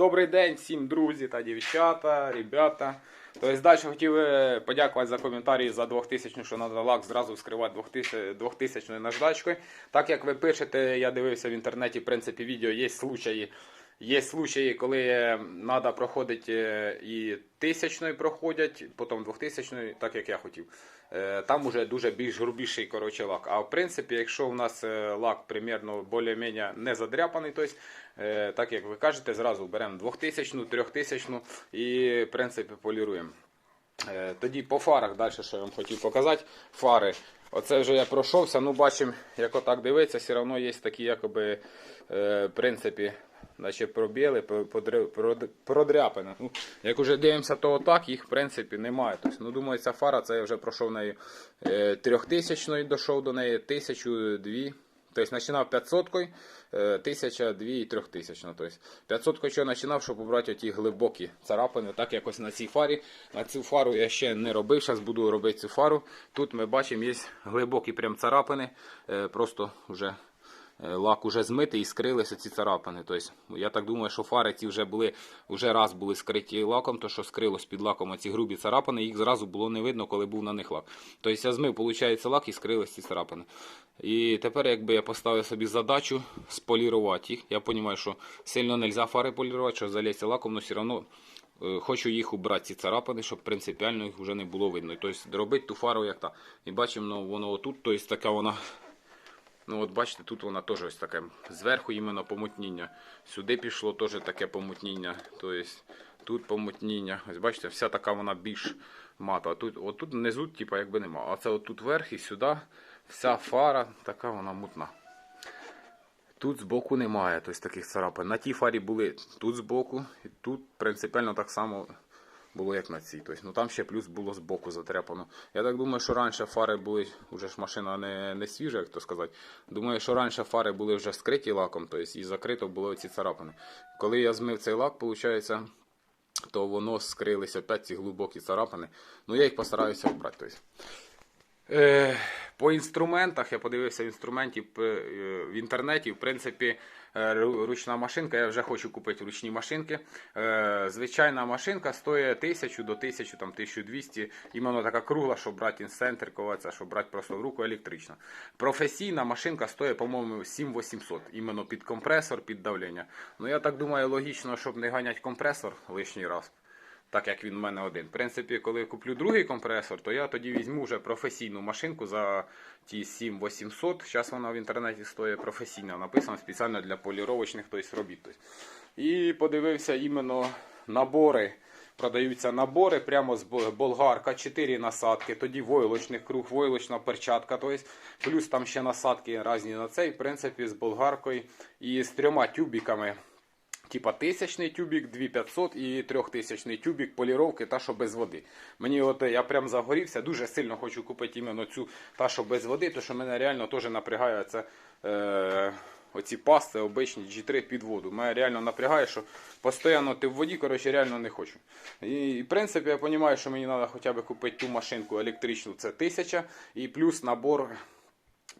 Добрий день всім друзі та дівчата, ребята. Тобто далі хотів е, подякувати за коментарі за 2000, що треба лак зразу вскривати 2000 2000 наждачкою. Так як ви пишете, я дивився в інтернеті, в принципі, відео, є случаї, є случаї, коли треба проходити е, і тисячною проходять, потім 2000, так як я хотів. Е, Там уже дуже більш грубіший коротше, лак. А в принципі, якщо у нас е, лак примерно більш-менш не задряпаний, тобто, так як ви кажете, зразу беремо 2000, 3000 і в принципі поліруємо. Тоді по фарах далі, що я вам хотів показати. Фари. Оце вже я пройшовся, ну бачимо, як отак дивиться, все одно є такі, якоби, в принципі, наче пробіли, продряпини. Ну, як вже дивимося, то отак їх в принципі немає. Тобто, ну, думаю, ця фара, це я вже пройшов нею е, трьохтисячною, дійшов до неї, тисячу, дві. Тобто починав 500 кою, 1000, 2 і 3000. Тобто 500 кою що починав, щоб обрати ті глибокі царапини, так якось на цій фарі. На цю фару я ще не робив, зараз буду робити цю фару. Тут ми бачимо, є глибокі прям царапини, е, просто вже лак уже змитий і скрилися ці царапини. Тобто, я так думаю, що фари ці вже були вже раз були скриті лаком, то що скрилось під лаком ці грубі царапини, їх зразу було не видно, коли був на них лак. Тобто я змив, виходить, лак і скрились ці царапини. І тепер, якби я поставив собі задачу сполірувати їх. Я розумію, що сильно не можна фари полірувати, що залізти лаком, але все одно е, хочу їх убрати, ці царапини, щоб принципіально їх вже не було видно. Тобто робити ту фару як та. І бачимо, ну, воно отут, тобто така вона. Ну от бачите, тут вона теж ось таке. Зверху іменно помутніння. Сюди пішло теж таке помутніння. Тобто тут помутніння. Ось бачите, вся така вона більш мата. Тут, внизу, типа, якби нема. А це отут вверх і сюди вся фара така вона мутна. Тут збоку немає тобто, таких царапин. На тій фарі були тут збоку, і тут принципіально так само було, як на цій. Тобто, ну там ще плюс було збоку затряпано. Я так думаю, що раніше фари були, вже ж машина не, не свіжа, як то сказати. Думаю, що раніше фари були вже скриті лаком, тобто, і закрито були ці царапини. Коли я змив цей лак, виходить, то воно скрилися опять ці глибокі царапини. Ну я їх постараюся вбрати. Тобто. Е, По інструментах я подивився в інструменті е, в інтернеті. В принципі, е, ручна машинка. Я вже хочу купити ручні машинки. Е, Звичайна машинка стоїть 1000 до 1000, там 1200. Іменно така кругла, щоб брати інцентрикова, це щоб брати просто в руку електрична. Професійна машинка стоїть, по-моєму, 7800. Іменно під компресор, під давлення. Ну я так думаю, логічно, щоб не ганяти компресор лишній раз так як він в мене один. В принципі, коли куплю другий компресор, то я тоді візьму вже професійну машинку за ті 7800. Зараз вона в інтернеті стоїть професійна, написана спеціально для поліровочних тобто, робіт. І подивився іменно набори. Продаються набори прямо з болгарка, 4 насадки, тоді войлочний круг, войлочна перчатка, тобто, плюс там ще насадки різні на цей, в принципі, з болгаркою і з трьома тюбіками типа тисячний тюбік, 2500 і трьохтисячний тюбік поліровки, та що без води. Мені от е, я прям загорівся, дуже сильно хочу купити іменно цю та що без води, тому що мене реально теж напрягає це. Е, Оці пасти обичні G3 під воду. Мене реально напрягає, що постійно ти в воді, коротше, реально не хочу. І, і в принципі я розумію, що мені треба хоча б купити ту машинку електричну, це 1000, і плюс набор,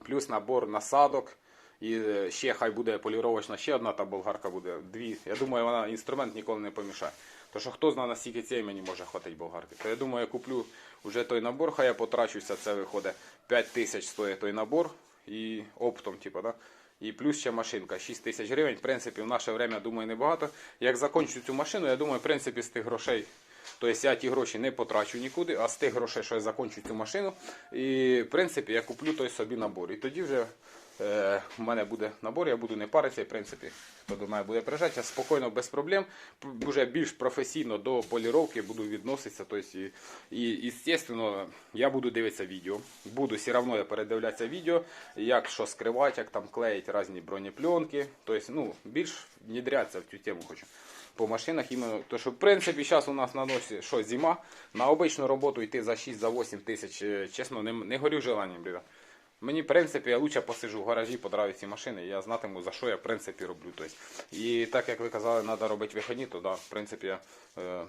плюс набор насадок. І е, ще хай буде поліровочна, ще одна та болгарка буде. Дві. Я думаю, вона інструмент ніколи не помішає. То що хто знає, наскільки цієї мені може хватить болгарки. То я думаю, я куплю вже той набор, хай я потрачуся, це виходить 5 тисяч стоїть той набор і оптом, типу, да? І плюс ще машинка 6 тисяч гривень. В принципі, в наше время, думаю, небагато. Як закінчу цю машину, я думаю, в принципі, з тих грошей. Тобто я ті гроші не потрачу нікуди, а з тих грошей, що я закінчу цю машину, і в принципі я куплю той собі набор. І тоді вже е, в мене буде набор, я буду не паритися, і в принципі, хто до мене буде приїжджати, я спокійно, без проблем, вже більш професійно до поліровки буду відноситися. Тобто, і, і, звісно, я буду дивитися відео. Буду все одно я передивлятися відео, як що скривати, як там клеїть різні бронепленки. Тобто, ну, більш внедрятися в цю тему хочу по машинах іменно, то що в принципі зараз у нас на носі що зима, на обичну роботу йти за 6-8 тисяч, чесно, не, не горю желанням, блядь. Мені, в принципі, я лучше посижу в гаражі, подравлю ці машини, я знатиму, за що я в принципі роблю. Тобто, і так як ви казали, треба робити виходні, то да, в принципі я е,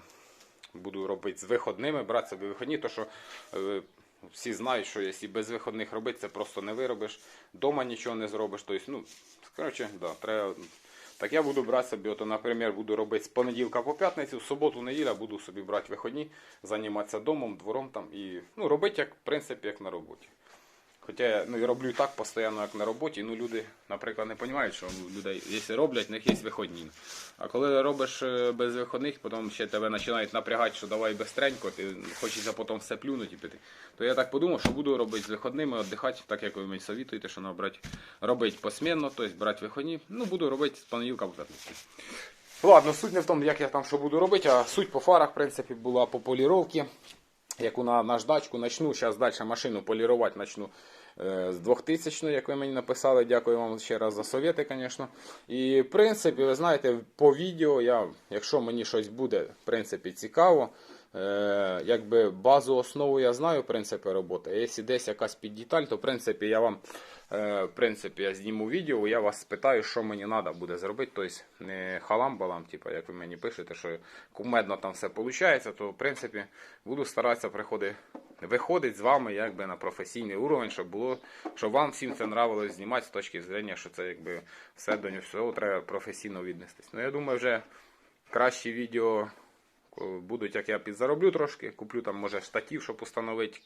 буду робити з виходними, брати собі виходні, то що е, всі знають, що якщо без виходних робити, це просто не виробиш, дома нічого не зробиш. Тобто, ну, коротше, да, треба Так я буду брати собі, от, наприклад, буду робити з понеділка по п'ятницю, в суботу, неділя буду собі брати виходні, займатися домом, двором там і ну, робити, як, в принципі, як на роботі. Хоча я ну, роблю так постійно, як на роботі. Ну, люди, наприклад, не розуміють, що людей, якщо роблять, в них є виходні. А коли робиш е, без виходних, потім ще тебе починають напрягати, що давай бистренько, ти хочеться потім все плюнути і піти. То я так подумав, що буду робити з виходними, віддихати, так як ви мені совітуєте, що треба брати, робити посмінно, тобто брати виходні. Ну, буду робити з понеділка по п'ятницю. Ладно, суть не в тому, як я там що буду робити, а суть по фарах, в принципі, була по поліровці яку на наждачку начну. Зараз далі машину полірувати начну е, з 2000 як ви мені написали. Дякую вам ще раз за совєти, звісно. І в принципі, ви знаєте, по відео, я, якщо мені щось буде в принципі, цікаво, е, якби базу основу я знаю, в принципі, роботи. Якщо десь якась піддеталь, то в принципі я вам е, в принципі, я зніму відео, я вас спитаю, що мені треба буде зробити. Тобто не халам-балам, типу, як ви мені пишете, що кумедно там все виходить, то в принципі буду старатися приходити. Виходить з вами якби на професійний уровень, щоб було, щоб вам всім це нравилось знімати з точки зрення, що це якби все до нього треба професійно віднестись. Ну я думаю, вже кращі відео будуть, як я підзароблю трошки. Куплю там, може, штатів, щоб установити.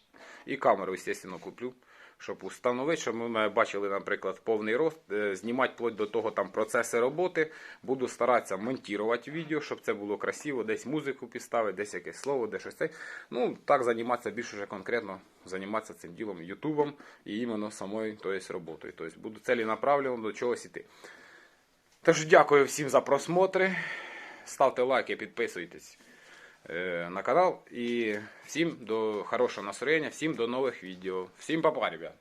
І камеру, звісно, куплю, щоб установити, щоб ми бачили, наприклад, повний рост, е, знімати вплоть до того там процеси роботи. Буду старатися монтувати відео, щоб це було красиво, десь музику підставити, десь якесь слово, де щось це. Ну, так займатися більш уже конкретно, займатися цим ділом, ютубом і іменно самою тобто, роботою. Тобто буду целі направлено до чогось іти. Тож дякую всім за просмотри. Ставте лайки, підписуйтесь е, на канал. І всім до хорошого настроєння, всім до нових відео. Всім па-па, ребят.